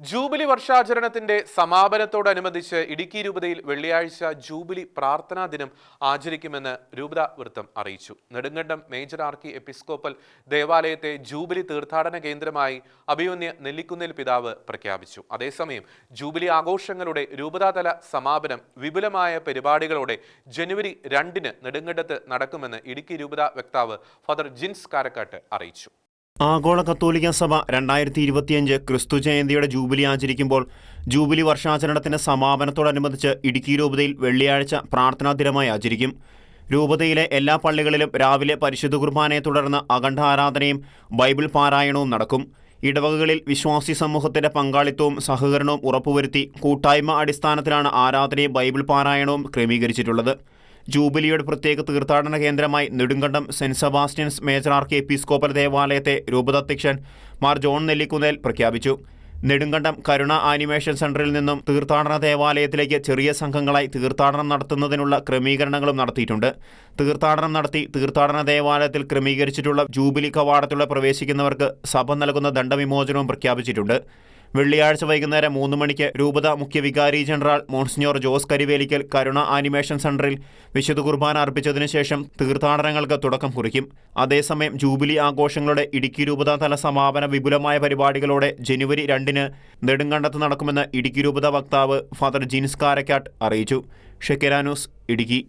Jubilee വർഷാചരണത്തിന്റെ സമാപനത്തോടനുബന്ധിച്ച് ഇടുക്കി രൂപതയിൽ വെള്ളിയാഴ്ച ജൂബിലി പ്രാർത്ഥനാ ദിനം ആചരിക്കുമെന്ന് രൂപത വൃത്തം അറിയിച്ചു. നെടുങ്കണ്ടം മേജർ ആർക്കി എപ്പിസ്കോപ്പൽ ദേവാലയത്തെ ജൂബിലി തീർത്ഥാടന കേന്ദ്രമായി അഭിമന്യ നെല്ലിക്കുന്നിൽ പിതാവ് പ്രഖ്യാപിച്ചു. അതേസമയം ജൂബിലി ആഘോഷങ്ങളുടെ രൂപതാതല സമാപനം വിപുലമായ പരിപാടികളോടെ ജനുവരി രണ്ടിന് നെടുങ്കണ്ടത്ത് നടക്കുമെന്ന് ഇടുക്കി രൂപത വക്താവ് ഫാദർ ജിൻസ് കാരക്കാട്ട് അറിയിച്ചു. ആഗോള കത്തോലിക്ക സഭ രണ്ടായിരത്തി ഇരുപത്തിയഞ്ച് ക്രിസ്തു ജയന്തിയുടെ ജൂബിലി ആചരിക്കുമ്പോൾ ജൂബിലി വർഷാചരണത്തിന്റെ സമാപനത്തോടനുബന്ധിച്ച് ഇടുക്കി രൂപതയിൽ വെള്ളിയാഴ്ച പ്രാർത്ഥനാ ദിനമായി ആചരിക്കും. രൂപതയിലെ എല്ലാ പള്ളികളിലും രാവിലെ പരിശുദ്ധ കുർബാനയെ തുടർന്ന് അഖണ്ഡ ആരാധനയും ബൈബിൾ പാരായണവും നടക്കും. ഇടവകകളിൽ വിശ്വാസി സമൂഹത്തിന്റെ പങ്കാളിത്തവും സഹകരണവും ഉറപ്പുവരുത്തി കൂട്ടായ്മ അടിസ്ഥാനത്തിലാണ് ആരാധനയും ബൈബിൾ പാരായണവും ക്രമീകരിച്ചിട്ടുള്ളത്. ജൂബിലിയുടെ പ്രത്യേക തീർത്ഥാടന കേന്ദ്രമായി Nedumkandam Saint Sebastian's major archiepiscopal ദേവാലയത്തെ രൂപതാധ്യക്ഷൻ മാർ ജോൺ നെല്ലിക്കുന്നേൽ പ്രഖ്യാപിച്ചു. നെടുങ്കണ്ടം കരുണ ആനിമേഷൻ സെന്ററിൽ നിന്നും തീർത്ഥാടന ദേവാലയത്തിലേക്ക് ചെറിയ സംഘങ്ങളായി തീർത്ഥാടനം നടത്തുന്നതിനുള്ള ക്രമീകരണങ്ങളും നടത്തിയിട്ടുണ്ട്. തീർത്ഥാടനം നടത്തി തീർത്ഥാടന ദേവാലയത്തിൽ ക്രമീകരിച്ചിട്ടുള്ള ജൂബിലി കവാടത്തിലൂടെ പ്രവേശിക്കുന്നവർക്ക് സഭ നൽകുന്ന ദണ്ഡവിമോചനവും പ്രഖ്യാപിച്ചിട്ടുണ്ട്. വെള്ളിയാഴ്ച വൈകുന്നേരം മൂന്ന് മണിക്ക് രൂപത മുഖ്യ വികാരി general monsignor Jose Karivelikkal Karuna animation സെന്ററിൽ വിശുദ്ധ കുർബാന അർപ്പിച്ചതിനു ശേഷം തീർത്ഥാടനങ്ങൾക്ക് തുടക്കം കുറിക്കും. അതേസമയം ജൂബിലി ആഘോഷങ്ങളുടെ ഇടുക്കി രൂപത തല സമാപന വിപുലമായ പരിപാടികളോടെ ജനുവരി രണ്ടിന് നെടുങ്കണ്ടത്ത് നടക്കുമെന്ന് ഇടുക്കി രൂപത വക്താവ് ഫാദർ ജിൻസ് കാരക്കാട്ട് അറിയിച്ചു. ഷെക്കരാനൂസ് ഇടുക്കി.